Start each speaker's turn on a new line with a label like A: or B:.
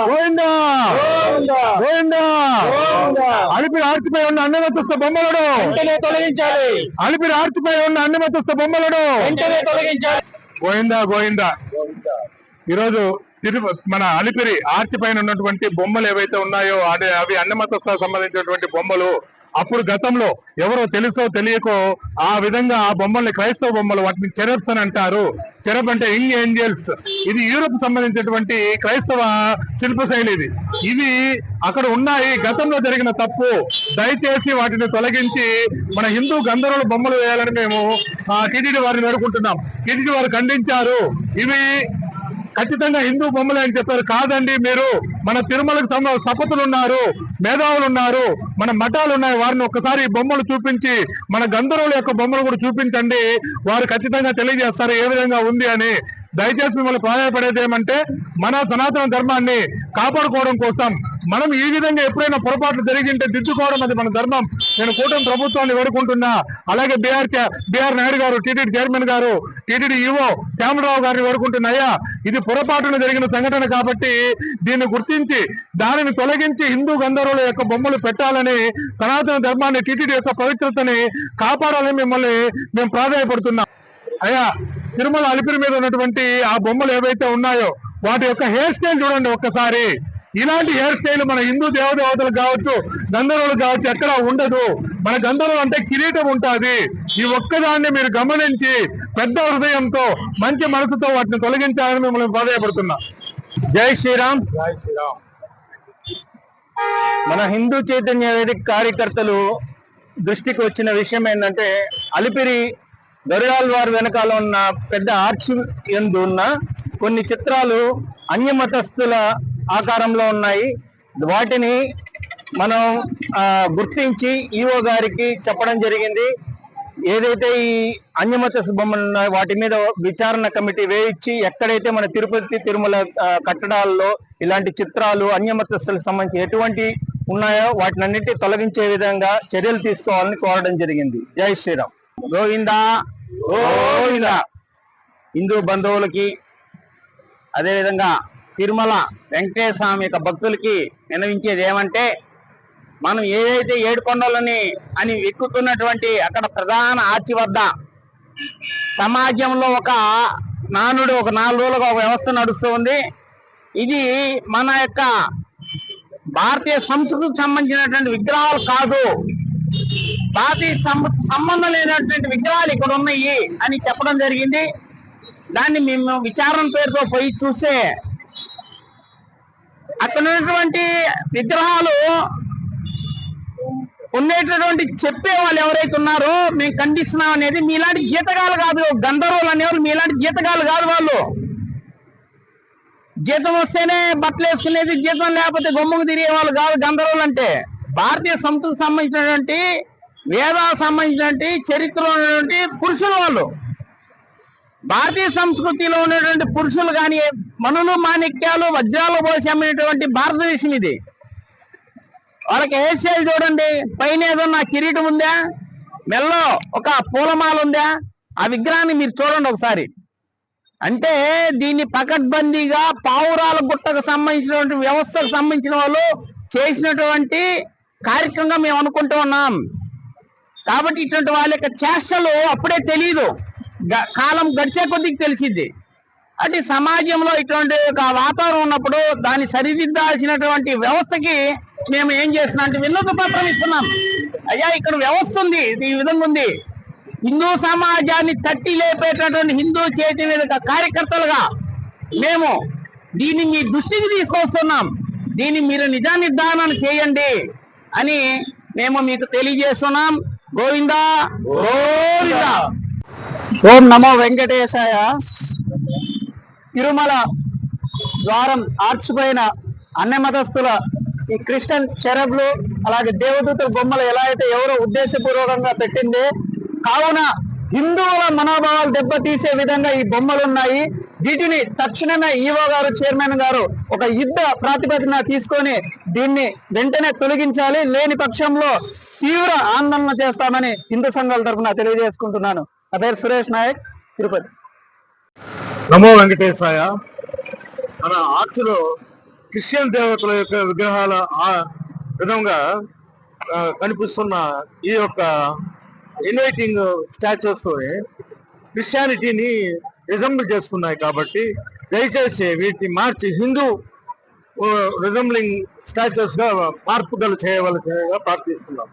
A: గోవిందా! గోవిందా! అలిపిరి ఆర్చిపై ఉన్న అన్ని మతస్థ బొమ్మలను
B: తొలగించాలి!
A: అలిపిరి ఆర్చిపై ఉన్న అన్ని మతస్థ బొమ్మలను
B: తొలగించాలి!
A: గోవిందా గోవిందా! ఈరోజు తిరు మన అలిపిరి ఆర్చి పైన ఉన్నటువంటి బొమ్మలు ఏవైతే ఉన్నాయో అదే అవి అన్ని మతస్థాలకు సంబంధించినటువంటి బొమ్మలు అప్పుడు గతంలో ఎవరో తెలుసో తెలియకో ఆ విధంగా ఆ బొమ్మల్ని క్రైస్తవ బొమ్మలు వాటిని చెరప్స్ అని అంటారు. చెరప్ అంటే యంగ్ ఏంజల్స్. ఇది యూరోప్ సంబంధించినటువంటి క్రైస్తవ శిల్ప శైలి ఇది. ఇవి అక్కడ ఉన్నాయి. గతంలో జరిగిన తప్పు. దయచేసి వాటిని తొలగించి మన హిందూ గంధర్వుల బొమ్మలు వేయాలని మేము టీటీడీ వారిని వేడుకుంటున్నాం. టీటీడీ వారు ఖండించారు. ఇవి ఖచ్చితంగా హిందూ బొమ్మలే అని చెప్పారు. కాదండి మీరు. మన తిరుమలకు సంబంధ స్థపతులు ఉన్నారు. మేధావులు ఉన్నారు మన మఠాలు ఉన్నాయి వారిని ఒక్కసారి బొమ్మలు చూపించి మన గంధర్వుల యొక్క బొమ్మలు కూడా చూపించండి. వారు ఖచ్చితంగా తెలియజేస్తారు ఏ విధంగా ఉంది అని. దయచేసి మిమ్మల్ని ప్రాధాయపడేది ఏమంటే మన సనాతన ధర్మాన్ని కాపాడుకోవడం కోసం. మనం ఈ విధంగా ఎప్పుడైనా పొరపాట్లు జరిగింటే దిద్దుకోవడం అది మన ధర్మం. నేను కూటమి ప్రభుత్వాన్ని వేడుకుంటున్నా. అలాగే B R B R Naidu గారు టీటీడీ చైర్మన్ గారు టీటీడీ ఈవో శ్యామరావు గారిని వేడుకుంటున్నాయా ఇది పొరపాటున జరిగిన సంఘటన కాబట్టి దీన్ని గుర్తించి దానిని తొలగించి హిందూ గంధర్వుల యొక్క బొమ్మలు పెట్టాలని సనాతన ధర్మాన్ని టీటీడీ యొక్క పవిత్రతని కాపాడాలని మిమ్మల్ని మేము ప్రాధాయపడుతున్నాం. అయ్యా తిరుమల అలిపిరి మీద ఉన్నటువంటి ఆ బొమ్మలు ఏవైతే ఉన్నాయో వాటి యొక్క హెయిర్ స్టైల్ చూడండి ఒక్కసారి. ఇలాంటి హెయిర్ స్టైల్ మన హిందూ దేవదేవతలు కావచ్చు గంధర్వులు కావచ్చు ఎక్కడ ఉండదు. మన గంధర్వులు అంటే కిరీటం ఉంటుంది. ఈ ఒక్కదాన్ని మీరు గమనించి పెద్ద హృదయంతో మంచి మనసుతో వాటిని తొలగించాలని మిమ్మల్ని ప్రాధాయపడుతున్నా
B: జై శ్రీరామ్.
A: జై శ్రీరామ్.
B: మన హిందూ చైతన్య వేదిక కార్యకర్తలు దృష్టికి వచ్చిన విషయం ఏంటంటే అలిపిరి గరుడాల్ వారి వెనకాల ఉన్న పెద్ద ఆర్చి ఎందు ఉన్న కొన్ని చిత్రాలు అన్యమతస్థుల ఆకారంలో ఉన్నాయి. వాటిని మనం గుర్తించి ఈఓ గారికి చెప్పడం జరిగింది. ఏదైతే ఈ అన్యమత బొమ్మలు ఉన్నాయో వాటి మీద విచారణ కమిటీ వేయించి ఎక్కడైతే మన తిరుపతి తిరుమల కట్టడాల్లో ఇలాంటి చిత్రాలు అన్యమతస్తులకు సంబంధించి ఎటువంటి ఉన్నాయో వాటిని అన్నిటి తొలగించే విధంగా చర్యలు తీసుకోవాలని కోరడం జరిగింది. జై శ్రీరామ్. గోవిందా. గోవిందా. హిందూ బంధువులకి అదేవిధంగా తిరుమల వెంకటేశ్వర స్వామి యొక్క భక్తులకి నిర్వహించేది ఏమంటే మనం ఏదైతే ఏడుకొండలని అని ఎక్కుతున్నటువంటి అక్కడ ప్రధాన ఆర్చి వద్ద సమాజంలో ఒక నానుడు ఒక నాలుగు రోజులుగా ఒక వ్యవస్థ నడుస్తూ ఉంది. ఇది మన యొక్క భారతీయ సంస్కృతికి సంబంధించినటువంటి విగ్రహాలు కాదు. భారతీయ సం- సంబంధం లేనటువంటి విగ్రహాలు ఇక్కడ ఉన్నాయి అని చెప్పడం జరిగింది. దాన్ని మేము విచారణ పేరుతో పోయి చూస్తే అక్కడ ఉన్నటువంటి విగ్రహాలు ఉండేటటువంటి చెప్పే వాళ్ళు ఎవరైతే ఉన్నారో మేము ఖండిస్తున్నాం అనేది మీలాంటి జీతగాలు కాదు గంధర్వులు అనేవాళ్ళు మీలాంటి జీతగాలు కాదు వాళ్ళు. జీతం వస్తేనే బట్టలు వేసుకునేది జీతం లేకపోతే గొమ్మకు తిరిగే వాళ్ళు కాదు గంధర్వులు అంటే. భారతీయ సంస్కృతికి సంబంధించినటువంటి వేదాలకు సంబంధించినటువంటి చరిత్రలో ఉన్నటువంటి వాళ్ళు. భారతీయ సంస్కృతిలో ఉన్నటువంటి పురుషులు కానీ మనులు మాణిక్యాలు వజ్రాలు పోసి అమ్మినటువంటి భారతదేశం ఇది. వాళ్ళకి హెయిర్ స్టైల్ చూడండి పైన ఏదన్నా కిరీటం ఉందా మెల్లో ఒక పూలమాల ఉందా ఆ విగ్రహాన్ని మీరు చూడండి ఒకసారి. అంటే దీన్ని పకడ్బందీగా పావురాల గుట్టకు సంబంధించినటువంటి వ్యవస్థకు సంబంధించిన వాళ్ళు చేసినటువంటి కార్యక్రమంగా మేము అనుకుంటూ ఉన్నాం. కాబట్టి ఇటువంటి వాళ్ళ యొక్క చేష్టలు అప్పుడే తెలియదు కాలం గడిచే కొద్దికి తెలిసింది. అంటే సమాజంలో ఇటువంటి ఒక వాతావరణం ఉన్నప్పుడు దాన్ని సరిదిద్దాల్సినటువంటి వ్యవస్థకి మేము ఏం చేస్తున్నాం అంటే వినూత పత్రం ఇస్తున్నాం. అయ్యా ఇక్కడ వ్యవస్థ ఉంది ఈ విధంగా ఉంది. హిందూ సమాజాన్ని తట్టి లేపేటటువంటి హిందూ చేతి మీద కార్యకర్తలుగా మేము దీన్ని మీ దృష్టికి తీసుకొస్తున్నాం. దీన్ని మీరు నిజా నిర్ధారణ చేయండి అని మేము మీకు తెలియజేస్తున్నాం. గోవిందా గోవిందా. ఓం నమో వెంకటేశాయ. తిరుమల ద్వారం ఆర్చ్ పైన అన్ని మతస్థుల ఈ క్రిస్టియన్ చెరబ్లు అలాగే దేవదూతల బొమ్మలు ఎలా అయితే ఎవరో ఉద్దేశపూర్వకంగా పెట్టింది కావున హిందువుల మనోభావాలు దెబ్బతీసే విధంగా ఈ బొమ్మలు ఉన్నాయి. వీటిని తక్షణమే ఈవో గారు చైర్మన్ గారు ఒక యుద్ధ ప్రాతిపదికన తీసుకొని దీన్ని వెంటనే తొలగించాలి. లేని పక్షంలో తీవ్ర ఆందోళన చేస్తామని హిందూ సంఘాల తరఫున తెలియజేసుకుంటున్నాను. నా పేరు సురేష్ నాయక్ తిరుపతి.
A: నమో వెంకటేశాయ. మన ఆర్చిలో
C: క్రిస్టియన్ దేవతల యొక్క విగ్రహాల ఆ విధంగా కనిపిస్తున్న ఈ యొక్క ఇన్వైటింగ్ స్టాచ్యూస్ క్రిస్టియానిటీని రిజంబుల్ చేస్తున్నాయి కాబట్టి దయచేసి వీటిని మార్చి హిందూ రిజంబ్లింగ్ స్టాచ్యూస్గా మార్పుదలు చేయవలసిందిగా ప్రార్థిస్తున్నాం.